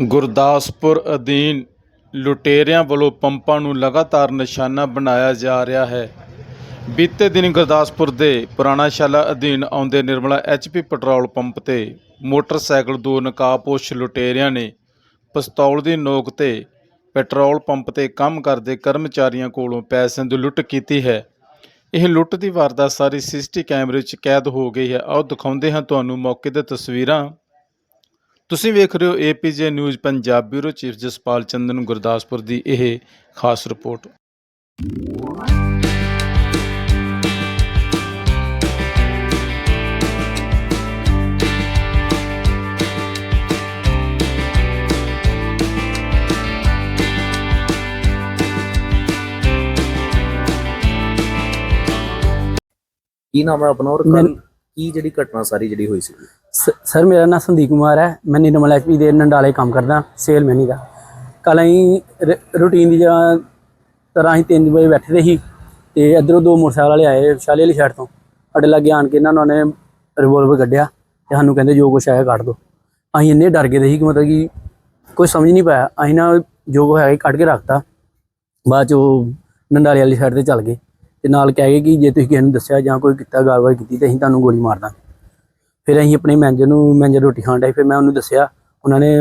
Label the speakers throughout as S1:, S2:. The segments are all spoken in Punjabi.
S1: ਗੁਰਦਾਸਪੁਰ ਅਧੀਨ ਲੁਟੇਰਿਆਂ ਵੱਲੋਂ ਪੰਪਾਂ ਨੂੰ ਲਗਾਤਾਰ ਨਿਸ਼ਾਨਾ ਬਣਾਇਆ ਜਾ ਰਿਹਾ ਹੈ। ਬੀਤੇ ਦਿਨ ਗੁਰਦਾਸਪੁਰ ਦੇ ਪੁਰਾਣਾ ਸ਼ਾਲਾ ਅਧੀਨ ਆਉਂਦੇ ਨਿਰਮਲਾ ਐਚਪੀ ਪੈਟਰੋਲ ਪੰਪ ਤੇ ਮੋਟਰਸਾਈਕਲ ਦੋ ਨਕਾਬਪੋਸ਼ ਲੁਟੇਰਿਆਂ ਨੇ ਪਿਸਤੌਲ ਦੀ ਨੋਕ ਤੇ ਪੈਟਰੋਲ ਪੰਪ ਤੇ ਕੰਮ ਕਰਦੇ ਕਰਮਚਾਰੀਆਂ ਕੋਲੋਂ ਪੈਸਿਆਂ ਦੀ ਲੁੱਟ ਕੀਤੀ ਹੈ। ਇਹ ਲੁੱਟ ਦੀ ਵਾਰਦਾਤ ਸਾਰੀ ਸੀਸੀਟੀ ਕੈਮਰੇ 'ਚ ਕੈਦ ਹੋ ਗਈ ਹੈ। ਆਓ ਦਿਖਾਉਂਦੇ ਹਾਂ ਤੁਹਾਨੂੰ ਮੌਕੇ ਦੀਆਂ ਤਸਵੀਰਾਂ। ਤੁਸੀਂ ਵੇਖ ਰਹੇ ਹੋ APJ news Punjab bureau chief Jaspal Chandan Gurdaspur ਦੀ ਇਹ ਖਾਸ ਰਿਪੋਰਟ।
S2: ਕੀ ਨਾਮ ਹੈ ਆਪਣਾ ਔਰ
S3: ਮੈਂ-
S2: ਕੱਲ ਕੀ ਜਿਹੜੀ ਘਟਨਾ ਸਾਰੀ ਜਿਹੜੀ ਹੋਈ ਸੀ?
S3: ਸ- ਸਰ, ਮੇਰਾ ਨਾਮ ਸੰਦੀਪ ਕੁਮਾਰ ਹੈ। ਮੈਂ ਨਿਰਮਲ ਐਚਪੀ ਦੇ ਨੰਡਾਲੇ ਕੰਮ ਕਰਦਾ ਸੇਲ ਮੈਨੀ ਦਾ। ਕੱਲ ਅਸੀਂ ਰੂਟੀਨ ਦੀ ਜਗ੍ਹਾ ਤਰ੍ਹਾਂ ਅਸੀਂ 3 ਵਜੇ ਬੈਠੇ ਦੇ ਸੀ ਤੇ ਇੱਧਰੋਂ ਦੋ ਮੋਟਰਸਾਈਕਲ ਵਾਲੇ ਆਏ ਸ਼ਾਲੇ ਵਾਲੀ ਸਾਈਡ ਤੋਂ। ਸਾਡੇ ਲਾਗੇ ਆਣ ਕੇ ਇਹਨਾਂ ਨੇ ਰਿਵੋਲਵਰ ਕੱਢਿਆ ਤੇ ਸਾਨੂੰ ਕਹਿੰਦੇ, ਜੋ ਕੁਛ ਹੈ ਕੱਢ ਦੋ। ਅਸੀਂ ਇੰਨੇ ਡਰ ਗਏ ਦੇ ਸੀ ਕਿ ਮਤਲਬ ਕਿ ਕੋਈ ਸਮਝ ਨਹੀਂ ਪਾਇਆ। ਅਸੀਂ ਨਾ ਜੋ ਕੁਛ ਹੈਗਾ ਸੀ ਕੱਢ ਕੇ ਰੱਖਤਾ। ਬਾਅਦ ਚ ਉਹ ਨੰਡਾਲੇ ਵਾਲੀ ਸਾਈਡ ਤੇ ਚੱਲ ਗਏ। ਤੇ ਨਾਲ ਕਹਿ ਗਏ ਕਿ ਜੇ ਤੁਸੀਂ ਕਿਸੇ ਨੂੰ ਦੱਸਿਆ ਜਾਂ ਕੋਈ ਕੀਤਾ ਗੱਲਬਾਤ ਕੀਤੀ ਤੇ ਅਸੀਂ ਤੁਹਾਨੂੰ ਗੋਲੀ ਮਾਰ ਦਾਂਗੇ। ਫਿਰ ਅਸੀਂ ਆਪਣੇ ਮੈਨੇਜਰ ਨੂੰ ਮੈਨੇਜਰ ਰੋਟੀ ਖਾਣ ਡਏ ਫਿਰ ਮੈਂ ਉਹਨੂੰ ਦੱਸਿਆ ਉਹਨਾਂ ਨੇ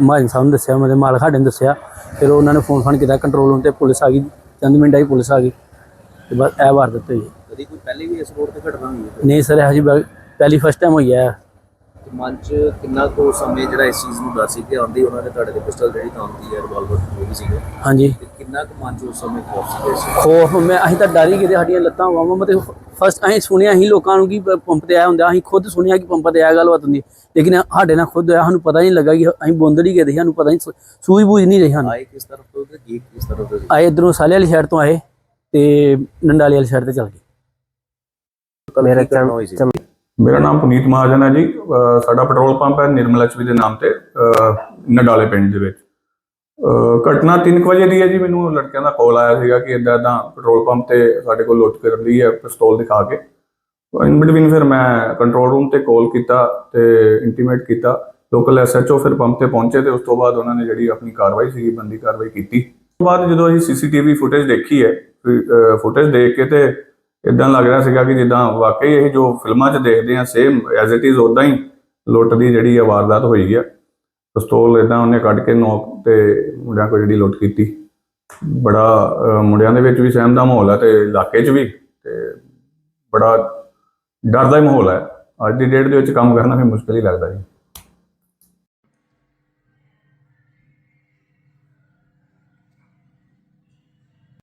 S3: ਮਾਜਨ ਸਾਹਿਬ ਨੂੰ ਦੱਸਿਆ ਮਤਲਬ ਮਾਲਕ ਸਾਡੇ ਨੂੰ ਦੱਸਿਆ ਫਿਰ ਉਹਨਾਂ ਨੇ ਫੋਨ ਫਾਨ ਕੀਤਾ ਕੰਟਰੋਲ ਰੂਮ ਤੇ ਪੁਲਿਸ ਆ ਗਈ ਚੰਦ ਮਿੰਟਾਂ ਹੀ ਪੁਲਿਸ ਆ ਗਈ ਤੇ ਬਸ ਇਹ ਵਾਰਦਾਤ ਹੋਈ ਹੈ।
S2: ਕਦੀ ਕੋਈ ਪਹਿਲੇ ਵੀ ਇਸ ਰੋਡ ਤੇ ਘਟਨਾ ਹੋਈ
S3: ਨਹੀਂ ਸਰ ਇਹ ਜੀ ਪਹਿਲੀ ਫਸਟ ਟਾਈਮ ਹੋਈ ਹੈ।
S2: ਮਨ ਚ ਕਿੰਨਾ ਕੋ ਸਮੇਂ ਜਿਹੜਾ ਇਸ ਚੀਜ਼ ਨੂੰ ਡਰ ਸੀ ਕਿ ਆਂਦੀ ਉਹਨਾਂ ਨੇ ਤੁਹਾਡੇ ਦੇ ਪਿਸਟਲ ਜਿਹੜੀ ਕੰਮ ਦੀ ਹੈ ਰਿਵਾਲਵਰ ਹੋਈ ਸੀਗਾ।
S3: ਹਾਂਜੀ।
S2: ਤੇ ਕਿੰਨਾ ਕੁ ਮਨ ਚ ਉਸ ਸਮੇਂ ਖੌਫ ਸੀ ਇਸ
S3: ਖੋਫ ਮੈਂ ਅਸੀਂ ਤਾਂ ਡਰ ਹੀ ਗਏ ਤੇ ਸਾਡੀਆਂ ਲੱਤਾਂ ਵਾਵਾਂ ਮਤੇ ਫਸਟ ਅਸੀਂ ਸੁਣਿਆ ਅਸੀਂ ਲੋਕਾਂ ਨੂੰ ਕਿ ਪੰਪ ਤੇ ਆਇਆ ਹੁੰਦਾ ਅਸੀਂ ਖੁਦ ਸੁਣਿਆ ਕਿ ਪੰਪ ਤੇ ਆਇਆ ਗੱਲਬਾਤ ਹੁੰਦੀ। ਹੈ। ਲੇਕਿਨ ਸਾਡੇ ਨਾਲ ਖੁਦ ਆਇਆ ਸਾਨੂੰ ਪਤਾ ਨਹੀਂ ਲੱਗਾ ਕਿ ਅਸੀਂ ਬੁੰਦੜ ਹੀ ਗਏ ਸੀ ਸਾਨੂੰ ਪਤਾ ਨਹੀਂ ਸੂਈ ਬੂਝ ਨਹੀਂ ਰਹੀ ਸਾਨੂੰ।
S2: ਆਏ ਕਿਸ ਤਰਫ ਤੋਂ ਤੇ ਗਏ ਕਿਸ ਤਰਫ ਤੋਂ?
S3: ਆਏ ਇਧਰੋਂ ਸਾਲੇ ਵਾਲੀ ਸਾਈਡ ਤੋਂ ਆਏ ਤੇ ਨੰਡਾਲੀ ਵਾਲੀ ਸਾਈਡ ਤੇ ਚੱਲ ਗਏ।
S2: ਕੱਲ੍ਹ ਕੀ ਘਟਨਾ ਹੋਈ ਸੀ?
S4: ਮੇਰਾ ਨਾਮ ਪੁਨੀਤ ਮਹਾਜਨ ਹੈ ਜੀ। ਸਾਡਾ ਪੈਟਰੋਲ ਪੰਪ ਹੈ ਨਿਰਮਲ ਐਚਪੀ ਦੇ ਨਾਮ ਤੇ ਨਡਾਲੇ ਪਿੰਡ ਦੇ ਵਿੱਚ। ਅਹ ਘਟਨਾ 3 ਵਜੇ ਦੀ ਹੈ ਜੀ। ਮੈਨੂੰ ਲੜਕਿਆਂ ਦਾ ਕਾਲ ਆਇਆ ਸੀਗਾ ਕਿ ਇਦਾਂ ਇਦਾਂ ਪੈਟਰੋਲ ਪੰਪ ਤੇ ਸਾਡੇ ਕੋਲ ਲੁੱਟ ਕਰ ਲਈ ਹੈ, ਪਿਸਤੌਲ ਦਿਖਾ ਕੇ। ਇਨ ਬਿਟਵੀਨ ਫਿਰ ਮੈਂ ਕੰਟਰੋਲ ਰੂਮ ਤੇ ਕਾਲ ਕੀਤਾ ਤੇ ਇੰਟੀਮੇਟ ਕੀਤਾ। ਲੋਕਲ ਐਸਐਚਓ ਫਿਰ ਪੰਪ ਤੇ ਪਹੁੰਚੇ ਤੇ ਉਸ ਤੋਂ ਬਾਅਦ ਉਹਨਾਂ ਨੇ ਜਿਹੜੀ ਆਪਣੀ ਕਾਰਵਾਈ ਸੀਗੀ, ਬੰਦੀ ਕਾਰਵਾਈ ਕੀਤੀ। ਉਸ ਤੋਂ ਬਾਅਦ ਜਦੋਂ ਅਸੀਂ ਸੀਸੀਟੀਵੀ ਫੁਟੇਜ ਦੇਖੀ ਹੈ ਫੁਟੇਜ ਦੇਖ ਕੇ ਤੇ ਇਦਾਂ ਲੱਗ ਰਿਹਾ ਸੀਗਾ ਕਿ ਜਿੱਦਾਂ ਵਾਕਈ ਇਹ ਜੋ ਫਿਲਮਾਂ 'ਚ ਦੇਖਦੇ ਆ ਸੇਮ ਐਜ਼ ਇਟ ਇਜ਼ ਉਦਾਂ ਹੀ ਲੁੱਟ ਦੀ ਜਿਹੜੀ ਆ ਵਾਰਦਾਤ ਹੋਈ ਹੈ ਪਿਸਤੌਲ ਇਦਾਂ ਉਹਨੇ ਕੱਢ ਕੇ ਨੋਕ ਤੇ ਮੁੰਡਿਆਂ ਕੋਲ ਜਿਹੜੀ ਲੁੱਟ ਕੀਤੀ। ਬੜਾ ਮੁੰਡਿਆਂ ਦੇ ਵਿੱਚ ਵੀ ਸਹਿਮ ਦਾ ਮਾਹੌਲ ਹੈ ਤੇ ਇਲਾਕੇ 'ਚ ਵੀ ਤੇ ਬੜਾ ਡਰ ਦਾ ਹੀ ਮਾਹੌਲ ਹੈ ਅੱਜ ਦੀ ਡੇਟ ਦੇ ਵਿੱਚ ਕੰਮ ਕਰਨਾ ਵੀ ਮੁਸ਼ਕਲ ਹੀ ਲੱਗਦਾ ਜੀ।